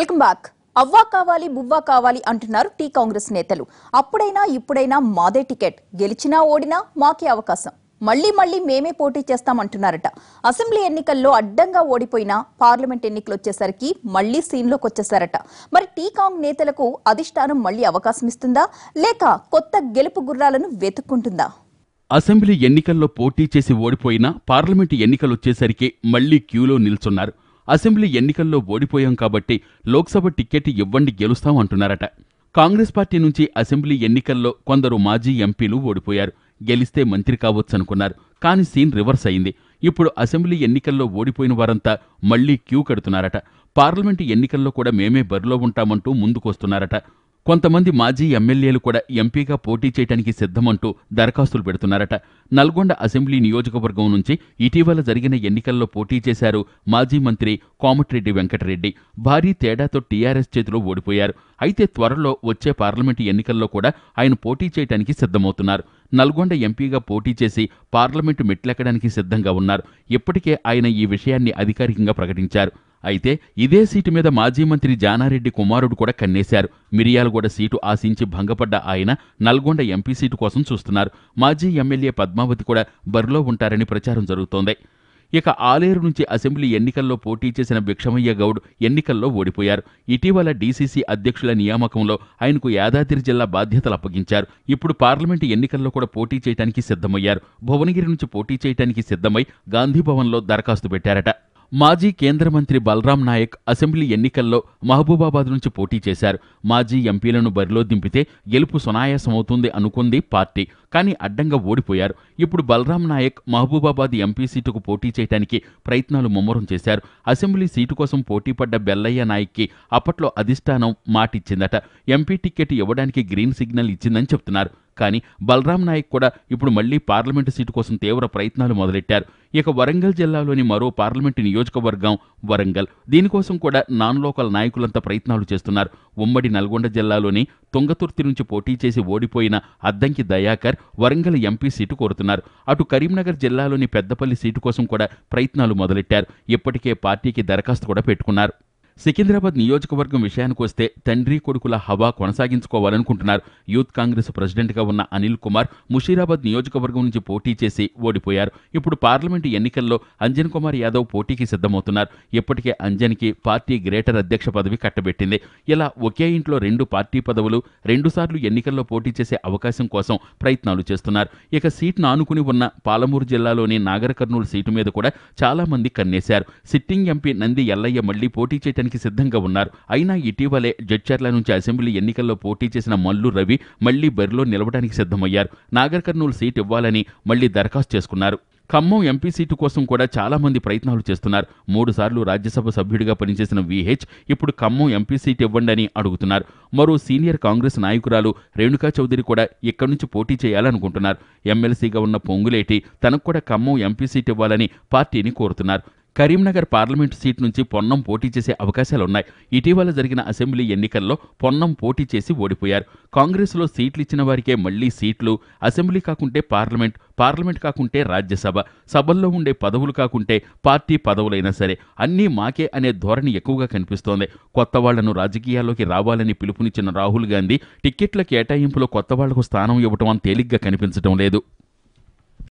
Welcome back. అవ్వా కావాలి బువ్వా కావాలి అంటున్నారు టీ కాంగ్రెస్ నేతలు. అప్పుడైనా ఇప్పుడైనా మాదే టికెట్. గెలిచినా ఓడినా మాకే అవకాశం. మళ్ళీ మళ్ళీ మేమే పోటీ చేస్తామంటున్నారట. అసెంబ్లీ ఎన్నికల్లో అడ్డంగా ఓడిపోయినా పార్లమెంట్ ఎన్నికలు వచ్చేసరికి మళ్ళీ సీన్లోకి వచ్చేసారట మరి టీకాంగ్ నేతలకు అధిష్టానం మళ్ళీ అవకాశం ఇస్తుందా? లేక కొత్త గెలుపు గుర్రాలను వెతుక్కుంటుందా? అసెంబ్లీ ఎన్నికల్లో పోటీ చేసి ఓడిపోయినా పార్లమెంటు ఎన్నికలొచ్చేసరికి మళ్ళీ క్యూలో నిల్చున్నారు. అసెంబ్లీ ఎన్నికల్లో ఓడిపోయాం కాబట్టి లోక్సభ టిక్కెట్ ఇవ్వండి గెలుస్తాం అంటున్నారట. కాంగ్రెస్ పార్టీ నుంచి అసెంబ్లీ ఎన్నికల్లో కొందరు మాజీ ఎంపీలు ఓడిపోయారు. గెలిస్తే మంత్రి కావచ్చనుకున్నారు. కానీ సీన్ రివర్స్ అయింది. ఇప్పుడు అసెంబ్లీ ఎన్నికల్లో ఓడిపోయిన వారంతా మళ్ళీ క్యూ కడుతున్నారట. పార్లమెంటు ఎన్నికల్లో కూడా మేమే బరిలో ఉంటామంటూ ముందుకొస్తున్నారట. కొంతమంది మాజీ ఎమ్మెల్యేలు కూడా ఎంపీగా పోటీ చేయడానికి సిద్ధమంటూ దరఖాస్తులు పెడుతున్నారట. నల్గొండ అసెంబ్లీ నియోజకవర్గం నుంచి ఇటీవల జరిగిన ఎన్నికల్లో పోటీ చేశారు మాజీ మంత్రి కోమటిరెడ్డి వెంకటరెడ్డి. భారీ తేడాతో టీఆర్ఎస్ చేతిలో ఓడిపోయారు. అయితే త్వరలో వచ్చే పార్లమెంటు ఎన్నికల్లో కూడా ఆయన పోటీ చేయడానికి సిద్ధమవుతున్నారు. నల్గొండ ఎంపీగా పోటీ చేసి పార్లమెంటు మెట్లెక్కడానికి సిద్ధంగా ఉన్నారు. ఇప్పటికే ఆయన ఈ విషయాన్ని అధికారికంగా ప్రకటించారు. అయితే ఇదే సీటు మీద మాజీ మంత్రి జానారెడ్డి కుమారుడు కూడా కన్నేశారు. మిరియాలగూడ సీటు ఆశించి భంగపడ్డ ఆయన నల్గొండ ఎంపీ సీటు కోసం చూస్తున్నారు. మాజీ ఎమ్మెల్యే పద్మావతి కూడా బరిలో ఉంటారని ప్రచారం జరుగుతోంది. ఇక ఆలేరు నుంచి అసెంబ్లీ ఎన్నికల్లో పోటీ చేసిన భిక్షమయ్య గౌడ్ ఎన్నికల్లో ఓడిపోయారు. ఇటీవల డీసీసీ అధ్యక్షుల నియామకంలో ఆయనకు యాదాద్రి జిల్లా బాధ్యతలు అప్పగించారు. ఇప్పుడు పార్లమెంటు ఎన్నికల్లో కూడా పోటీ చేయడానికి సిద్ధమయ్యారు. భువనగిరి నుంచి పోటీ చేయడానికి సిద్ధమై గాంధీభవన్లో దరఖాస్తు పెట్టారట. మాజీ కేంద్ర మంత్రి బలరాం నాయక్ అసెంబ్లీ ఎన్నికల్లో మహబూబాబాద్ నుంచి పోటీ చేశారు. మాజీ ఎంపీలను బరిలో దింపితే గెలుపు సునాయాసమవుతుంది అనుకుంది పార్టీ. కానీ అడ్డంగా ఓడిపోయారు. ఇప్పుడు బలరాం నాయక్ మహబూబాబాద్ ఎంపీ సీటుకు పోటీ చేయడానికి ప్రయత్నాలు ముమ్మరం చేశారు. అసెంబ్లీ సీటు కోసం పోటీపడ్డ బెల్లయ్య నాయక్కి అప్పట్లో అధిష్టానం మాటిచ్చిందట. ఎంపీ టికెట్ ఇవ్వడానికి గ్రీన్ సిగ్నల్ ఇచ్చిందని చెప్తున్నారు. కానీ బలరాం నాయక్ కూడా ఇప్పుడు మళ్ళీ పార్లమెంటు సీటు కోసం తీవ్ర ప్రయత్నాలు మొదలెట్టారు. ఇక వరంగల్ జిల్లాలోని మరో పార్లమెంటు నియోజకవర్గం వరంగల్. దీనికోసం కూడా నాన్ లోకల్ నాయకులంతా ప్రయత్నాలు చేస్తున్నారు. ఉమ్మడి నల్గొండ జిల్లాలోని తుంగతుర్తి నుంచి పోటీ చేసి ఓడిపోయిన అద్దంకి దయాకర్ వరంగల్ ఎంపీ సీటు కోరుతున్నారు. అటు కరీంనగర్ జిల్లాలోని పెద్దపల్లి సీటు కోసం కూడా ప్రయత్నాలు మొదలెట్టారు. ఇప్పటికే పార్టీకి దరఖాస్తు కూడా పెట్టుకున్నారు. సికింద్రాబాద్ నియోజకవర్గం విషయానికి వస్తే తండ్రి కొడుకుల హవా కొనసాగించుకోవాలనుకుంటున్నారు. యూత్ కాంగ్రెస్ ప్రెసిడెంట్గా ఉన్న అనిల్ కుమార్ ముషీరాబాద్ నియోజకవర్గం నుంచి పోటీ చేసి ఓడిపోయారు. ఇప్పుడు పార్లమెంటు ఎన్నికల్లో అంజన్ కుమార్ యాదవ్ పోటీకి సిద్ధమవుతున్నారు. ఇప్పటికే అంజన్కి పార్టీ గ్రేటర్ అధ్యక్ష పదవి కట్టబెట్టింది. ఇలా ఒకే ఇంట్లో రెండు పార్టీ పదవులు రెండుసార్లు ఎన్నికల్లో పోటీ చేసే అవకాశం కోసం ప్రయత్నాలు చేస్తున్నారు. ఇక సీట్ను ఆనుకుని ఉన్న పాలమూరు జిల్లాలోని నాగర్ కర్నూలు సీటు మీద కూడా చాలామంది కన్నేశారు. సిట్టింగ్ ఎంపీ నంది ఎల్లయ్య మళ్ళీ పోటీ చేయడానికి సిద్ధంగా ఉన్నారు. అయినా ఇటీవలే జడ్చర్ల నుంచి అసెంబ్లీ ఎన్నికల్లో పోటీ చేసిన మల్లు రవి మళ్ళీ బరిలో నిలవడానికి సిద్ధమయ్యారు. నాగర్ కర్నూలు సీట్ ఇవ్వాలని మళ్ళీ దరఖాస్తు చేసుకున్నారు. ఖమ్మం ఎంపీ సీటు కోసం కూడా చాలా మంది ప్రయత్నాలు చేస్తున్నారు. మూడు సార్లు రాజ్యసభ సభ్యుడిగా పనిచేసిన విహెచ్ ఇప్పుడు ఖమ్మం ఎంపీ సీట్ ఇవ్వండి అని అడుగుతున్నారు. మరో సీనియర్ కాంగ్రెస్ నాయకురాలు రేణుకా చౌదరి కూడా ఇక్కడి నుంచి పోటీ చేయాలనుకుంటున్నారు. ఎమ్మెల్సీగా ఉన్న పొంగులేటి తనకు కూడా ఖమ్మం ఎంపీ సీట్ ఇవ్వాలని పార్టీని కోరుతున్నారు. కరీంనగర్ పార్లమెంటు సీట్ నుంచి పొన్నం పోటీ చేసే అవకాశాలున్నాయి. ఇటీవల జరిగిన అసెంబ్లీ ఎన్నికల్లో పొన్నం పోటీ చేసి ఓడిపోయారు. కాంగ్రెస్లో సీట్లు ఇచ్చిన వారికే మళ్ళీ సీట్లు అసెంబ్లీ కాకుంటే పార్లమెంట్ పార్లమెంట్ కాకుంటే రాజ్యసభ సభల్లో ఉండే పదవులు కాకుంటే పార్టీ పదవులైనా సరే అన్నీ మాకే అనే ధోరణి ఎక్కువగా కనిపిస్తోంది. కొత్త వాళ్ళను రాజకీయాల్లోకి రావాలని పిలుపునిచ్చిన రాహుల్ గాంధీ టిక్కెట్ల కేటాయింపులో కొత్త వాళ్ళకు స్థానం ఇవ్వటం తేలిగ్గా కనిపించడం లేదు.